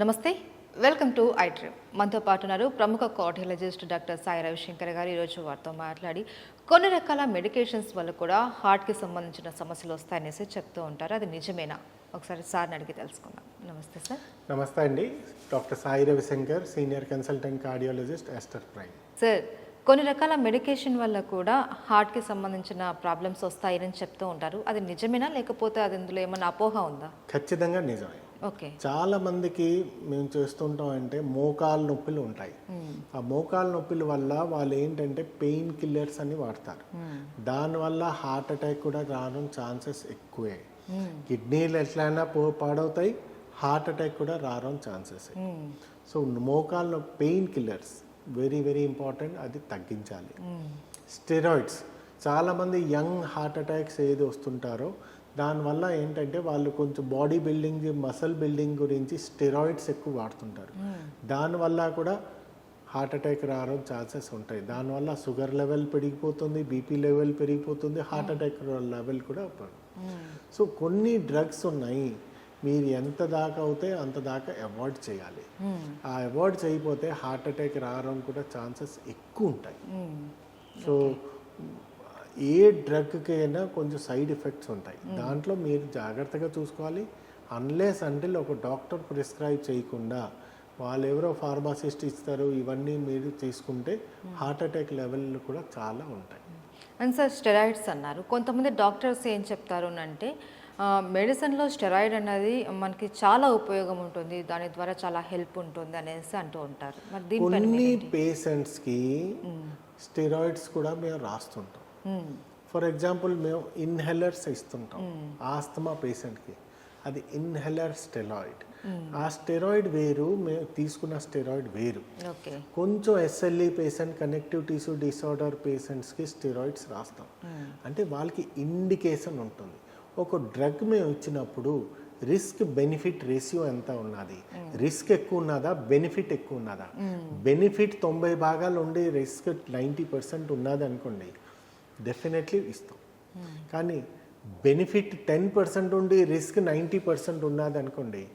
నమస్తే. Welcome to I trip మనతో పాటు ఉన్నారు ప్రముఖ కార్డియాలజిస్ట్ డాక్టర్ సాయి రవిశంకర్ గారు. ఈరోజు వారితో మాట్లాడి కొన్ని రకాల మెడికేషన్స్ వల్ల కూడా హార్ట్కి సంబంధించిన సమస్యలు వస్తాయనేసి చెప్తూ ఉంటారు. అది నిజమేనా? ఒకసారి సార్ని అడిగి తెలుసుకుందాం. నమస్తే సార్. నమస్తే అండి. Doctor Sai Ravishankar senior consultant cardiologist Aster prime. Sir కొన్ని రకాల మెడికేషన్ వల్ల కూడా హార్ట్కి సంబంధించిన ప్రాబ్లమ్స్ వస్తాయని చెప్తూ ఉంటారు. అది నిజమేనా? లేకపోతే అది ఇందులో ఏమైనా అపోహ ఉందా? ఖచ్చితంగా నిజమే. ఓకే. చాలా మందికి మేము చేస్తుంటాం అంటే మోకాలు నొప్పులు ఉంటాయి. ఆ మోకాలు నొప్పుల వల్ల వాళ్ళు ఏంటంటే పెయిన్ కిల్లర్స్ అని వాడతారు. దానివల్ల హార్ట్ అటాక్ కూడా రావడం ఛాన్సెస్ ఎక్కువే. కిడ్నీలు ఎట్లయినా పో పాడవుతాయి హార్ట్ అటాక్ కూడా రావడం chances. So మోకాల్లో pain killers very very important. అది తగ్గించాలి. స్టెరాయిడ్స్. చాలామంది యంగ్ హార్ట్ అటాక్స్ ఏది వస్తుంటారో దానివల్ల ఏంటంటే వాళ్ళు కొంచెం బాడీ బిల్డింగ్ మసల్ బిల్డింగ్ గురించి స్టెరాయిడ్స్ ఎక్కువ వాడుతుంటారు. దానివల్ల కూడా హార్ట్ అటాక్ రావడం ఛాన్సెస్ ఉంటాయి. దానివల్ల షుగర్ లెవెల్ పెరిగిపోతుంది బీపీ లెవెల్ పెరిగిపోతుంది హార్ట్ అటాక్ లెవెల్ కూడా సో కొన్ని డ్రగ్స్ ఉన్నాయి. మీరు ఎంత దాకా అవుతే అంత దాకా అవాయిడ్ చేయాలి. ఆ అవాయిడ్ చేయకపోతే హార్ట్ అటాక్ రావడం కూడా ఛాన్సెస్ ఎక్కువ ఉంటాయి. సో ఏ డ్రగ్కైనా కొంచెం సైడ్ ఎఫెక్ట్స్ ఉంటాయి. దాంట్లో మీరు జాగ్రత్తగా చూసుకోవాలి. అన్లెస్ అంటే ఒక డాక్టర్ ప్రిస్క్రైబ్ చేయకుండా వాళ్ళు ఎవరో ఫార్మాసిస్ట్ ఇస్తారు ఇవన్నీ మీరు తీసుకుంటే హార్ట్ అటాక్ లెవెల్ కూడా చాలా ఉంటాయి. అండ్ సార్ స్టెరాయిడ్స్ అన్నారు. కొంతమంది డాక్టర్స్ ఏం చెప్తారు అని అంటే మెడిసిన్లో స్టెరాయిడ్ అనేది మనకి చాలా ఉపయోగం ఉంటుంది. దాని ద్వారా చాలా హెల్ప్ ఉంటుంది అనేసి అంటూ ఉంటారు. మరి కొన్ని పేషెంట్స్కి స్టెరాయిడ్స్ కూడా మేము రాస్తుంటాం. ఫర్ ఎగ్జాంపుల్ మేము ఇన్హెలర్స్ ఇస్తుంటాం. ఆస్తమా పేషెంట్కి అది ఇన్హెలర్ స్టెరాయిడ్ ఆ స్టెరాయిడ్ వేరు మేము తీసుకున్న స్టెరాయిడ్ వేరు. కొంచెం SLE patient connective tissue disorder పేషెంట్స్కి స్టెరాయిడ్స్ రాస్తాం. అంటే వాళ్ళకి ఇండికేషన్ ఉంటుంది. ఒక డ్రగ్ మేము ఇచ్చినప్పుడు రిస్క్ బెనిఫిట్ రేషియో ఎంత ఉన్నది? రిస్క్ ఎక్కువ ఉన్నదా? బెనిఫిట్ ఎక్కువ ఉన్నదా? బెనిఫిట్ తొంభై భాగాలు ఉండి రిస్క్ నైంటీ పర్సెంట్ ఉన్నది అనుకోండి డెఫినెట్లీ ఇస్తాం. కానీ బెనిఫిట్ టెన్ పర్సెంట్ ఉండి రిస్క్ నైంటీ పర్సెంట్ ఉన్నది అనుకోండి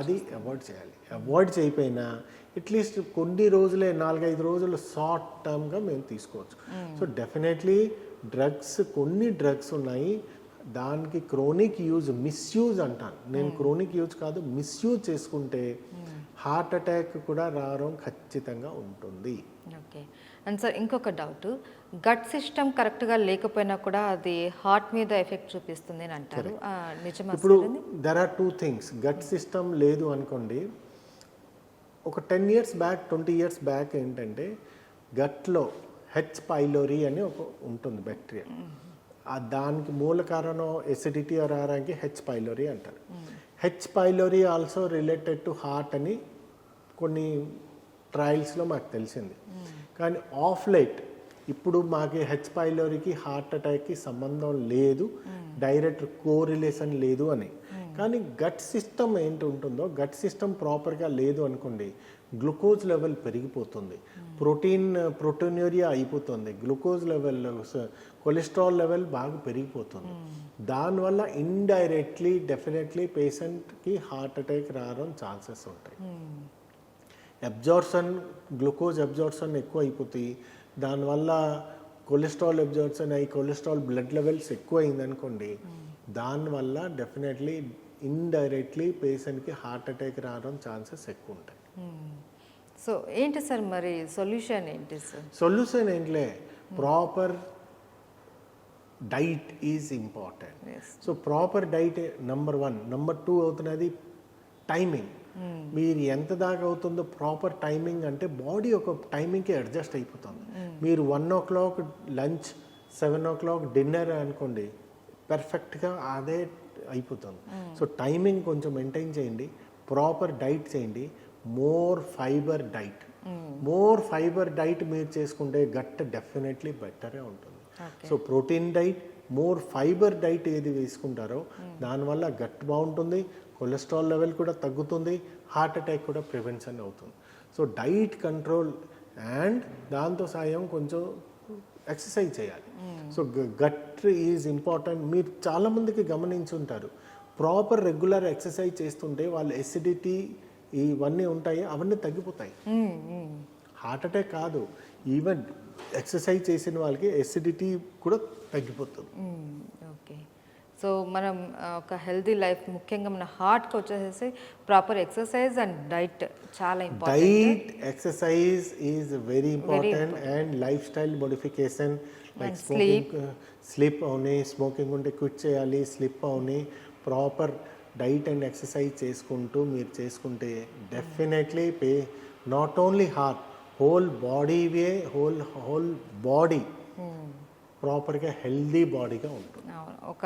అది అవాయిడ్ చేయాలి. అవాయిడ్ చేయకపోయినా అట్లీస్ట్ కొన్ని రోజులే నాలుగైదు రోజులు షార్ట్ టర్మ్గా మేము తీసుకోవచ్చు. సో డెఫినెట్లీ డ్రగ్స్ కొన్ని డ్రగ్స్ ఉన్నాయి. దానికి క్రోనిక్ యూజ్ మిస్యూజ్ అంటాను. నేను క్రోనిక్ యూజ్ కాదు మిస్యూజ్ చేసుకుంటే హార్ట్ అటాక్ కూడా రావడం ఖచ్చితంగా ఉంటుంది. ఓకే అండ్ సార్ ఇంకొక డౌట్ గట్ సిస్టమ్ కరెక్ట్గా లేకపోయినా కూడా అది హార్ట్ మీద ఎఫెక్ట్ చూపిస్తుంది అని అంటారు. నిజమా ఇప్పుడు? There are two things gut system లేదు అనుకోండి ఒక ten years back twenty years back ఏంటంటే గట్లో హెచ్ పైలోరీ అని ఒక ఉంటుంది బ్యాక్టీరియా ఆ దానికి మూల కారణం ఎసిడిటీ రావడానికి హెచ్ పైలోరీ అంటారు. H pylori also related to heart అని కొన్ని ట్రయల్స్లో మాకు తెలిసింది. కానీ ఆఫ్ లైట్ ఇప్పుడు మాకు హెచ్ పైలోరీకి హార్ట్ అటాక్కి సంబంధం లేదు. డైరెక్ట్ కోరిలేషన్ లేదు అని. కానీ గట్ సిస్టమ్ ఏంటి ఉంటుందో గట్ సిస్టమ్ ప్రాపర్గా లేదు అనుకోండి గ్లూకోజ్ లెవెల్ పెరిగిపోతుంది. ప్రోటీన్ ప్రోటీన్యూరియా అయిపోతుంది. గ్లూకోజ్ లెవెల్ కొలెస్ట్రాల్ లెవెల్ బాగా పెరిగిపోతుంది. దానివల్ల ఇండైరెక్ట్లీ డెఫినెట్లీ పేషెంట్కి హార్ట్ అటాక్ రావడం ఛాన్సెస్ ఉంటాయి. అబ్జార్ప్షన్ గ్లూకోజ్ అబ్జార్ప్షన్ ఎక్కువ అయిపోతాయి. దానివల్ల కొలెస్ట్రాల్ అబ్జార్ప్షన్ అయ్యి కొలెస్ట్రాల్ బ్లడ్ లెవెల్స్ ఎక్కువ అయిందనుకోండి దానివల్ల డెఫినెట్లీ ఇండైరెక్ట్లీ పేషెంట్కి హార్ట్ అటాక్ రావడం ఛాన్సెస్ ఎక్కువ ఉంటాయి. సో ఏంటి సార్ మరి సొల్యూషన్ ఏంటి sir? Solution ఏంట్లే? Proper diet is important. So proper diet number one. Number two అవుతున్నది టైమింగ్. మీరు ఎంత దాకా అవుతుందో ప్రాపర్ టైమింగ్ అంటే బాడీ ఒక టైమింగ్కి అడ్జస్ట్ అయిపోతుంది. మీరు one o'clock lunch seven o'clock dinner అనుకోండి పర్ఫెక్ట్గా అదే అయిపోతుంది. సో టైమింగ్ కొంచెం మెయింటైన్ చేయండి. ప్రాపర్ డైట్ చేయండి. More fibre diet more fibre diet మీరు చేసుకుంటే గట్ డెఫినెట్లీ బెటరే ఉంటుంది. So protein diet more fibre diet ఏది వేసుకుంటారో దానివల్ల గట్ బాగుంటుంది కొలెస్ట్రాల్ లెవెల్ కూడా తగ్గుతుంది హార్ట్ అటాక్ కూడా ప్రివెన్షన్ అవుతుంది. సో డైట్ కంట్రోల్ అండ్ దాంతో సాయం కొంచెం ఎక్సర్సైజ్ చేయాలి. సో గట్ ఈజ్ ఇంపార్టెంట్ మీరు చాలామందికి గమనించుంటారు. ప్రాపర్ రెగ్యులర్ ఎక్సర్సైజ్ చేస్తుంటే వాళ్ళ ఎసిడిటీ ఇవన్నీ ఉంటాయి అవన్నీ తగ్గిపోతాయి. హార్ట్ అటాక్ కాదు ఈవెన్ ఎక్సర్సైజ్ చేసిన వాళ్ళకి ఎసిడిటీ కూడా తగ్గిపోతుంది. ఓకే. సో మనం ఒక హెల్తీ లైఫ్ ముఖ్యంగా మన హార్ట్కి వచ్చేసేసి ప్రాపర్ ఎక్సర్సైజ్ అండ్ డైట్ చాలా important. Diet exercise is very important and life style modification like smoking sleep అవుని smoking ఉంటే క్విట్ చేయాలి స్లిప్ అవుని ప్రాపర్ డైట్ అండ్ ఎక్సర్సైజ్ చేసుకుంటూ మీరు చేసుకుంటే definitely pay not only heart whole body way whole whole body ప్రాపర్గా healthy బాడీగా ఉంటుంది. ఒక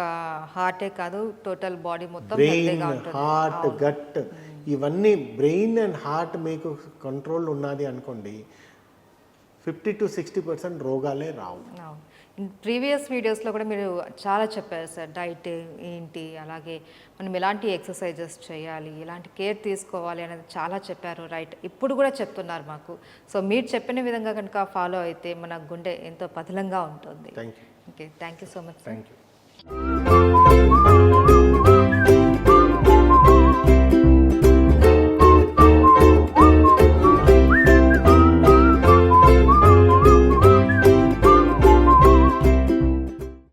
హార్టే కాదు టోటల్ బాడీ మొత్తం బ్రెయిన్ హార్ట్ గట్ ఇవన్నీ బ్రెయిన్ అండ్ హార్ట్ మీకు కంట్రోల్ ఉన్నది అనుకోండి ఫిఫ్టీ టు సిక్స్టీ పర్సెంట్ రోగాలే రావు. ప్రీవియస్ వీడియోస్లో కూడా మీరు చాలా చెప్పారు సార్ డైట్ ఏంటి అలాగే మనం ఎలాంటి ఎక్సర్సైజెస్ చేయాలి ఎలాంటి కేర్ తీసుకోవాలి అనేది చాలా చెప్పారు రైట్. ఇప్పుడు కూడా చెప్తున్నారు మాకు. సో మీరు చెప్పిన విధంగా కనుక ఫాలో అయితే మన గుండె ఎంతో పదిలంగా ఉంటుంది. Okay thank you so much thank you